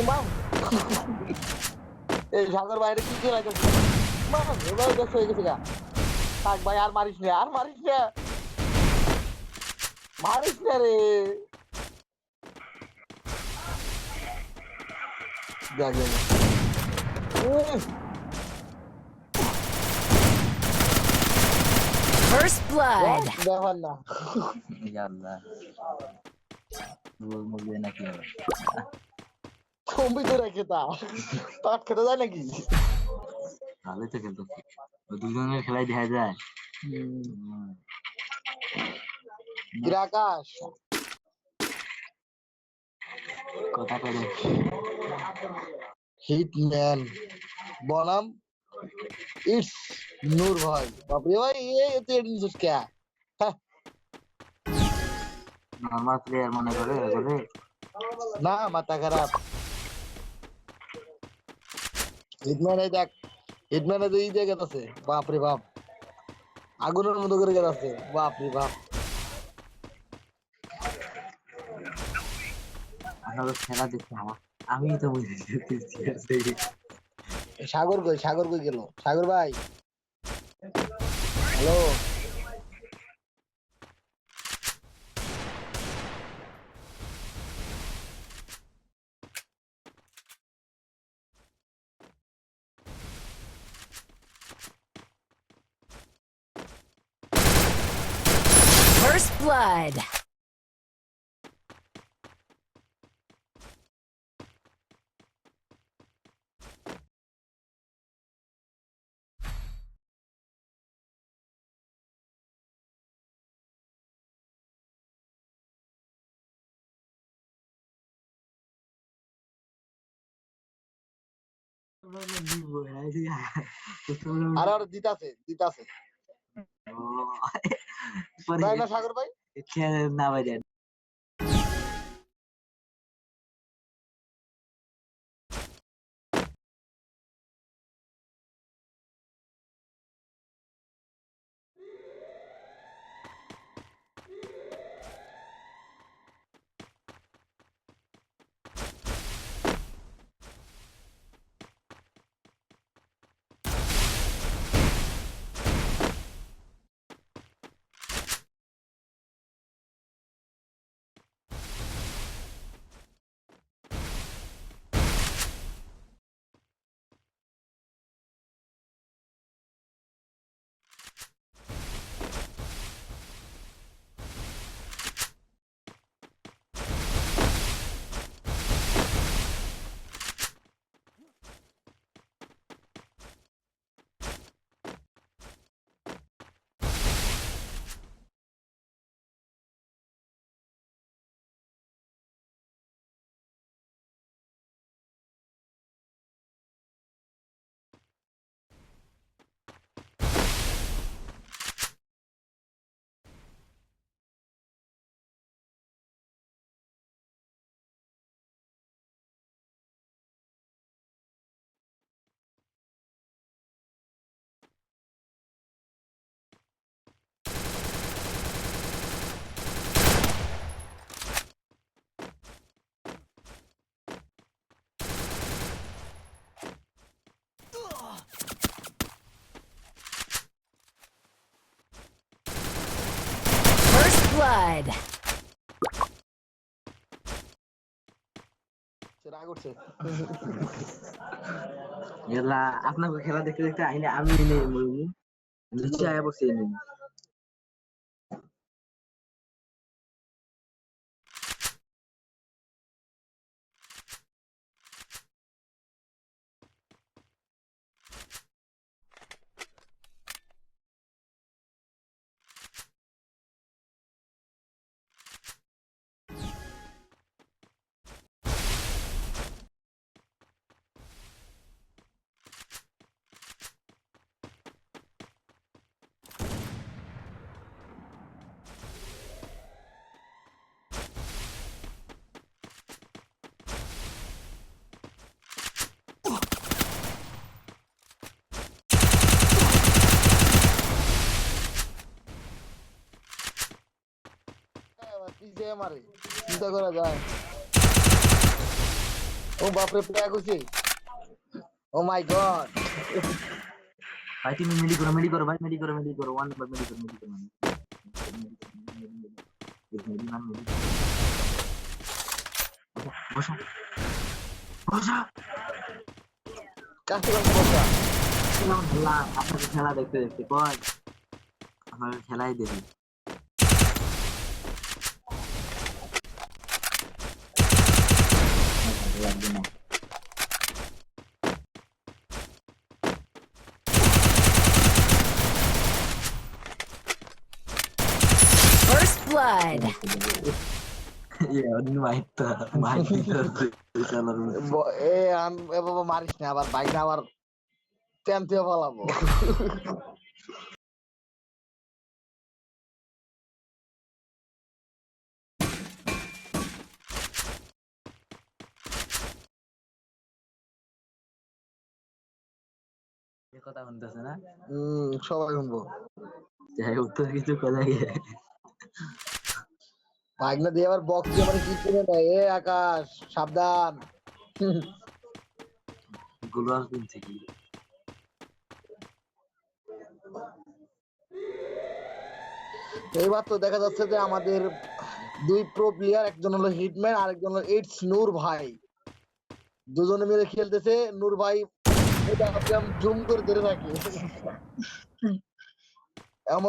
মাম এই সাগর বাইরে কি করে লাগছে মাম এবার দেখ হয়ে গেছে গা থাক ভাই আর মারিস না আর মারিস না মারিস না রে দেখ দেখ উহ, First blood. ব্যাপার না আল্লাহ রোজ মুখবে নাকি আবার কম্বি তো রেখে তা তাক খেতে যায় নাকি? ভালোই তো দুজনের খেলাই দেখা যায়। কিরে কথা হিটম্যান। বনাম। ইটস নূর ভাই। বাপরে ভাই এ তুই এটা নিছিস কে? হ্যাঁ, নর্মাল প্লেয়ার মনে করে না মাথা খারাপ। হিটম্যান দেখ হিটম্যান এই যে গেছে বাপরে বাপ। আগুনের মতো করে গেছে বাপরে বাপ। আপনাদের খেলা দেখতে আমার। আমি তো সাগর কই সাগর কই গেল? সাগর ভাই। হ্যালো? First blood. আর আর দিতাছে দিতাছে তাই না সাগর ভাই রাগ আপনাকে খেলা দেখতে দেখতে আইলে আমি নেই মরবো নিচে আয়া বসে নেই। মারে। চিন্তা করা যায়। ও বাপরে প্লেয়ার কইছি ও মাই গড। ভাই তুমি মিলি করো মিলি করো ভাই মিলি করো মিলি করো। ওয়ান নাম্বার মিলি করো মিলি করো বসো। বসো। কাছে কাছে বসা? খেলা আপনাকে খেলা দেখতে দেখতে কয় আমার খেলাই দেখি। Blood. এ বাবা মারিস না আবার বাইক আবার চ্যাম্পিয়ন পালাবো। কথা শুনতেছে না? সবাই শুনব। যাই উত্তর কিছু কথা বাইক দিয়ে আবার বক্স দিয়ে আবার কি করে নেয়? এ আকাশ সাবধান। গুলো আসবেন থেকে? এইবার তো দেখা যাচ্ছে যে আমাদের দুই প্রো প্লেয়ার একজন হলো হিটম্যান আর একজন হলো ইটস নূর ভাই। দুজনে মিলে খেলতেছে নূর ভাই জুম করে ধরে রাখি এমন